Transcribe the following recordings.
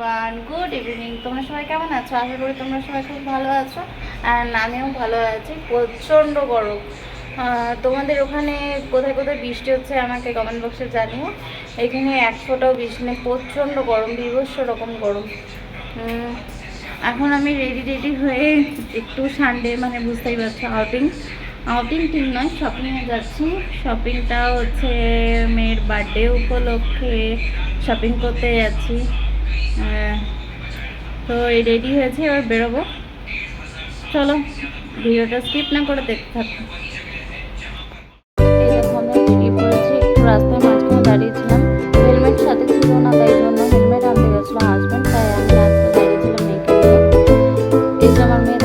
Everyone good evening তোমরা সবাই কেমন আছো? আশা করি তোমরা সবাই খুব ভালো আছো। অ্যান্ড আমিও ভালো আছি। প্রচণ্ড গরম। তোমাদের ওখানে কোথায় কোথায় বৃষ্টি হচ্ছে আমাকে কমেন্ট বক্সে জানিও। এখানে এক ফোটাও বৃষ্টি নেই। প্রচণ্ড গরম, বিভৎস রকম গরম। এখন আমি রেডি রেডি হয়ে একটু সানডে মানে বুঝতেই পারছ আউটিং আউটিং ঠিক নয় শপিংয়ে যাচ্ছি। শপিংটা হচ্ছে মেয়ের বার্থডে উপলক্ষে শপিং করতে যাচ্ছি। তো এই রেডি হয়েছে, এবার বেরোবো। চলো, ভিডিওটা স্কিপ না করে দেখতে থাকো। একটু রাস্তায় দাঁড়িয়েছিলাম। হেলমেট সাথে আমার মেয়ে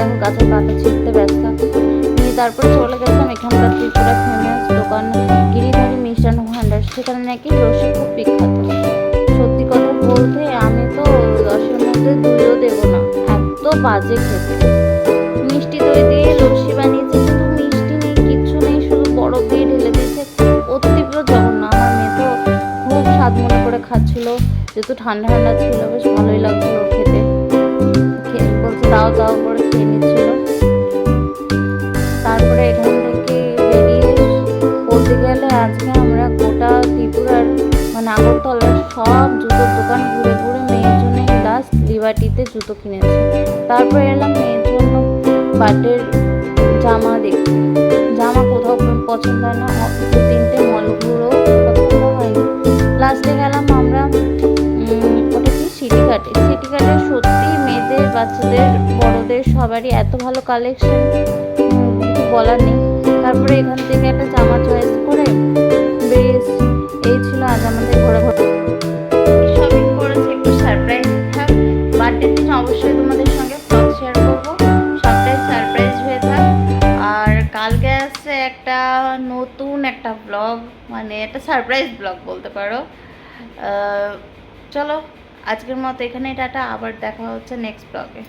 তারপরে চলে গেছিলাম এখানকার ত্রিপুরা ফেমাস দোকান, গিরিধারী মিষ্টান্ন ভান্ডার সেখানে নাকি লস্যি খুব বিখ্যাত। সত্যি কথা বলতে, আমি বাজে খেতে। মিষ্টি দই দিয়ে লস্যি বানিয়েছে, কিন্তু মিষ্টি নেই, কিচ্ছু নেই, শুধু বরফ দিয়ে ঢেলে দিয়েছে। অতীব্র জঘন্য আমার মেয়ে তো খুব স্বাদ মনে করে খাচ্ছিল। যেহেতু ঠান্ডা ঠান্ডা ছিল, বেশ ভালোই লাগছিল খেতে। বলছে, দাও দাও করে খেয়ে নিচ্ছিল। তারপরে এখান থেকে বেরিয়ে বলতে গেলে আজকে আমরা গোটা ত্রিপুরার মানে আগরতলার সব জুতোর দোকান ঘুরে ঘুরে লাস্ট লিবার্টিতে জুতো কিনেছি। তারপরে এলাম মেয়ের জন্য বাটের জামা দেখতে। জামা কোথাও পছন্দ হয় না দু তিনটে মলগুলো পছন্দ হয়নি। লাস্টে গেলাম আমরা ওটা কি? সিটি কাটে সত্যি মেয়েদের, বাচ্চাদের, বড়দের সবারই এত ভালো কালেকশন বলার নেই। তারপরে এখান থেকে একটা জামা চয়েস করে একটা নতুন একটা ব্লগ মানে একটা সারপ্রাইজ ব্লগ বলতে পারো। চলো, আজকের মতো এখানে টাটা, আবার দেখা হচ্ছে নেক্সট ব্লগে